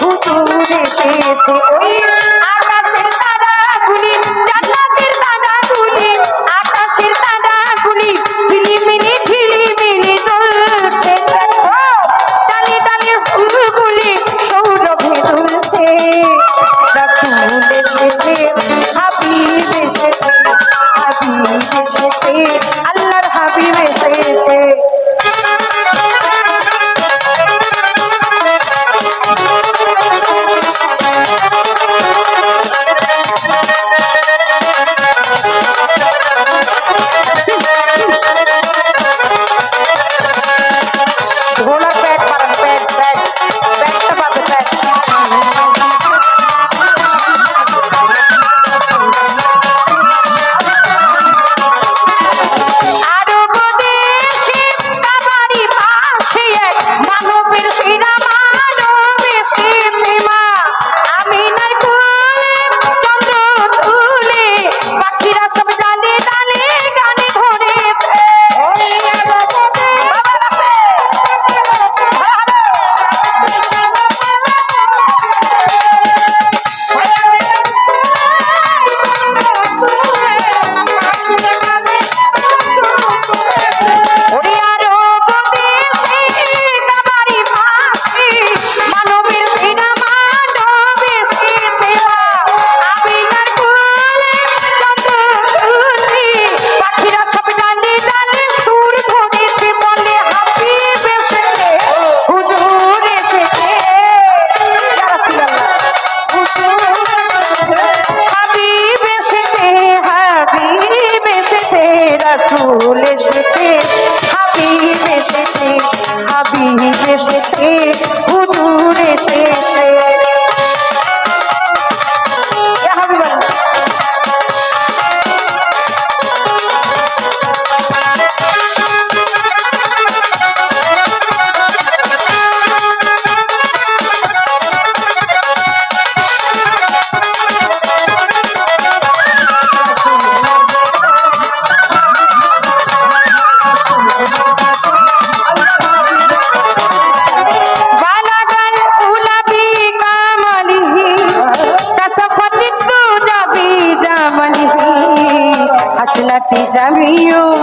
হুজুর এসেছে। সঙ্গী যে পেতে Cesareo.